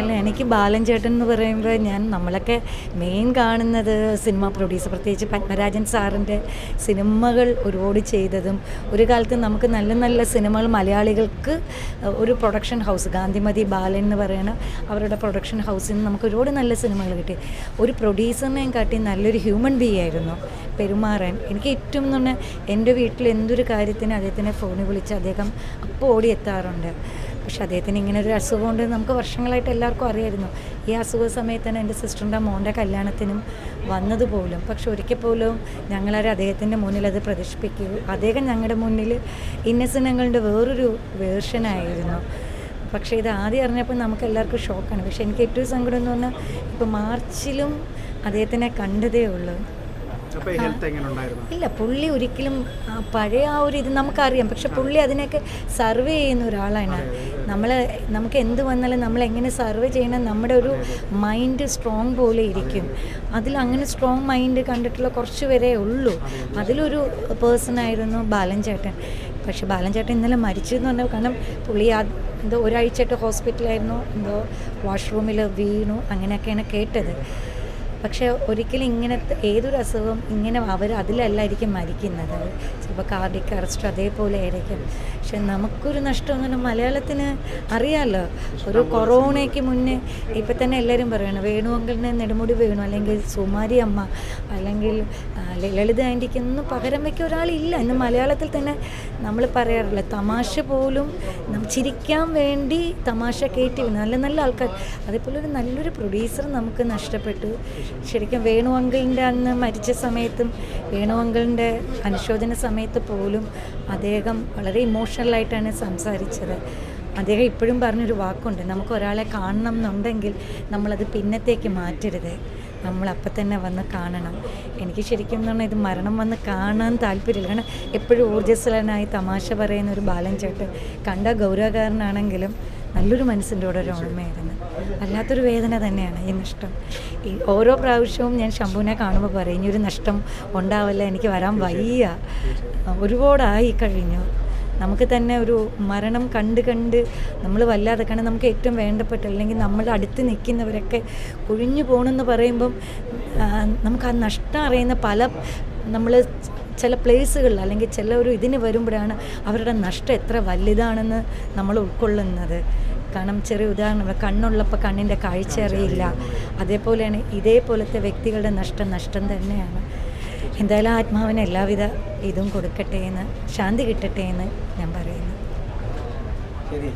അല്ല എനിക്ക് ബാലൻ ചേട്ടൻ എന്ന് പറയുമ്പോൾ ഞാൻ നമ്മളൊക്കെ മെയിൻ കാണുന്നത് സിനിമ പ്രൊഡ്യൂസർ പ്രത്യേകിച്ച് പത്മരാജൻ സാറിന്റെ സിനിമകൾ ഒരുപാട് ചെയ്തതും ഒരു കാലത്ത് നമുക്ക് നല്ല നല്ല സിനിമകൾ മലയാളികൾക്ക് ഒരു പ്രൊഡക്ഷൻ ഹൗസ് ഗാന്ധിമതി ബാലൻ എന്ന് പറയുന്ന അവരുടെ പ്രൊഡക്ഷൻ ഹൗസിൽ നിന്ന് നമുക്ക് ഒരുപാട് നല്ല സിനിമകൾ കിട്ടി. ഒരു പ്രൊഡ്യൂസറിനെയും കാട്ടി നല്ലൊരു ഹ്യൂമൻ ബീ ആയിരുന്നു. പെരുമാറാൻ. എനിക്ക് ഏറ്റവും എന്ന് എന്റെ വീട്ടിൽ എന്തൊരു കാര്യത്തിന് അദ്ദേഹത്തിനെ ഫോണിൽ വിളിച്ച് അദ്ദേഹം അപ്പോൾ ഓടി എത്താറുണ്ട് പക്ഷെ അദ്ദേഹത്തിന് ഇങ്ങനെ ഒരു അസുഖമുണ്ട് നമുക്ക് വർഷങ്ങളായിട്ട് എല്ലാവർക്കും അറിയായിരുന്നു. ഈ അസുഖ സമയത്ത് തന്നെ എന്റെ സിസ്റ്ററിന്റെ മോന്റെ കല്യാണത്തിനും വന്നതുപോലും പക്ഷെ ഒരിക്കൽ പോലും ഞങ്ങളാരും അദ്ദേഹത്തിന്റെ മുന്നിൽ അത് പ്രദർശിപ്പിക്കുകയോ അദ്ദേഹം ഞങ്ങളുടെ മുന്നിൽ ഇന്നസനങ്ങളുടെ വേറൊരു വേർഷനായിരുന്നു പക്ഷേ ഇത് ആദ്യം അറിഞ്ഞപ്പോൾ നമുക്ക് എല്ലാവർക്കും ഷോക്കാണ് പക്ഷേ എനിക്ക് ഏറ്റവും സങ്കടം എന്ന് പറഞ്ഞാൽ ഇപ്പോൾ മാർച്ചിലും അദ്ദേഹത്തിനെ കണ്ടതേ ഉള്ളൂ. ഇല്ല പുള്ളി ഒരിക്കലും പഴയ ആ ഒരു ഇത് നമുക്കറിയാം. പക്ഷെ പുള്ളി അതിനൊക്കെ സർവേ ചെയ്യുന്ന ഒരാളാണ്. നമ്മൾ നമുക്ക് എന്ത് വന്നാലും നമ്മൾ എങ്ങനെ സർവേ ചെയ്യണം നമ്മുടെ ഒരു മൈൻഡ് സ്ട്രോങ് പോലെ ഇരിക്കും. അതിൽ അങ്ങനെ സ്ട്രോങ് മൈൻഡ് കണ്ടിട്ടുള്ള കുറച്ച് പേരേ ഉള്ളൂ. അതിലൊരു പേഴ്സൺ ആയിരുന്നു ബാലൻ ചേട്ടൻ പക്ഷെ ബാലൻ ചേട്ടൻ ഇന്നലെ മരിച്ചെന്ന് പറഞ്ഞാൽ കാരണം പുള്ളി ആ എന്തോ ഒരാഴ്ചയായിട്ട് ഹോസ്പിറ്റലായിരുന്നു എന്തോ വാഷ്റൂമിൽ വീണു. അങ്ങനെയൊക്കെയാണ് കേട്ടത്. പക്ഷേ ഒരിക്കലും ഇങ്ങനത്തെ ഏതൊരു അസുഖവും ഇങ്ങനെ അവർ അതിലല്ലായിരിക്കും മരിക്കുന്നത്. ചിലപ്പോൾ കാർഡിക് അറസ്റ്റ് അതേപോലെ ആയിരിക്കും. പക്ഷെ നമുക്കൊരു നഷ്ടം എന്ന് പറഞ്ഞാൽ മലയാളത്തിന് അറിയാമല്ലോ ഒരു കൊറോണയ്ക്ക് മുന്നേ ഇപ്പം തന്നെ എല്ലാവരും പറയണം വേണുവെങ്കിലും നെടുമുടി വേണു. അല്ലെങ്കിൽ സുമാരി അമ്മ അല്ലെങ്കിൽ ലളിത ആന്റിക്കൊന്നും പകരം വയ്ക്കുക ഒരാളില്ല. ഇന്ന് മലയാളത്തിൽ തന്നെ നമ്മൾ പറയാറില്ല തമാശ പോലും ചിരിക്കാൻ വേണ്ടി തമാശ കയറ്റി നല്ല നല്ല ആൾക്കാർ. അതേപോലെ ഒരു നല്ലൊരു പ്രൊഡ്യൂസർ നമുക്ക് നഷ്ടപ്പെട്ടു. ശരിക്കും വേണു അങ്കിളിന്റെ അന്ന് മരിച്ച സമയത്തും വേണു അങ്കിളിന്റെ അനുശോചന സമയത്ത് പോലും അദ്ദേഹം വളരെ ഇമോഷണലായിട്ടാണ് സംസാരിച്ചത്. അദ്ദേഹം ഇപ്പോഴും പറഞ്ഞൊരു വാക്കുണ്ട് നമുക്ക് ഒരാളെ കാണണം എന്നുണ്ടെങ്കിൽ നമ്മളത് പിന്നത്തേക്ക് മാറ്റരുത്. നമ്മൾ അപ്പം തന്നെ വന്ന് കാണണം. എനിക്ക് ശരിക്കും എന്ന് പറഞ്ഞാൽ ഇത് മരണം വന്ന് കാണാൻ താല്പര്യമില്ല. കാരണം എപ്പോഴും ഊർജസ്വലനായി തമാശ പറയുന്ന ഒരു ബാലൻ ചേട്ടൻ കണ്ട ഗൗരവകാരനാണെങ്കിലും നല്ലൊരു മനസ്സിന്റെ കൂടെ ഒരു ഓർമ്മയായിരുന്നു വല്ലാത്തൊരു വേദന തന്നെയാണ് ഈ നഷ്ടം ഈ ഓരോ പ്രാവശ്യവും ഞാൻ ശംഭുവിനെ കാണുമ്പോൾ പറയും ഒരു നഷ്ടം ഉണ്ടാവില്ല എനിക്ക് വരാൻ വയ്യ. ഒരുപാടായി കഴിഞ്ഞു. നമുക്ക് തന്നെ ഒരു മരണം കണ്ട് കണ്ട് നമ്മൾ വല്ലാതെ കാരണം നമുക്ക് ഏറ്റവും വേണ്ടപ്പെട്ട അല്ലെങ്കിൽ നമ്മുടെ അടുത്ത് നിൽക്കുന്നവരൊക്കെ ഒഴിഞ്ഞു പോകണമെന്ന് പറയുമ്പം നമുക്ക് ആ നഷ്ടം അറിയുന്ന പല നമ്മൾ ചില പ്ലേസുകളിൽ അല്ലെങ്കിൽ ചില ഒരു ഇതിന് വരുമ്പോഴാണ് അവരുടെ നഷ്ടം എത്ര വലുതാണെന്ന് നമ്മൾ ഉൾക്കൊള്ളുന്നത്. കാരണം ചെറിയ ഉദാഹരണം കണ്ണുള്ളപ്പോൾ കണ്ണിന്റെ കാഴ്ച അറിയില്ല. അതേപോലെയാണ് ഇതേപോലത്തെ വ്യക്തികളുടെ നഷ്ടം നഷ്ടം തന്നെയാണ്. എന്തായാലും ആത്മാവിന് എല്ലാവിധ ഇതും കൊടുക്കട്ടെ എന്ന് ശാന്തി കിട്ടട്ടെ എന്ന് ഞാൻ പറയുന്നു. ശരി.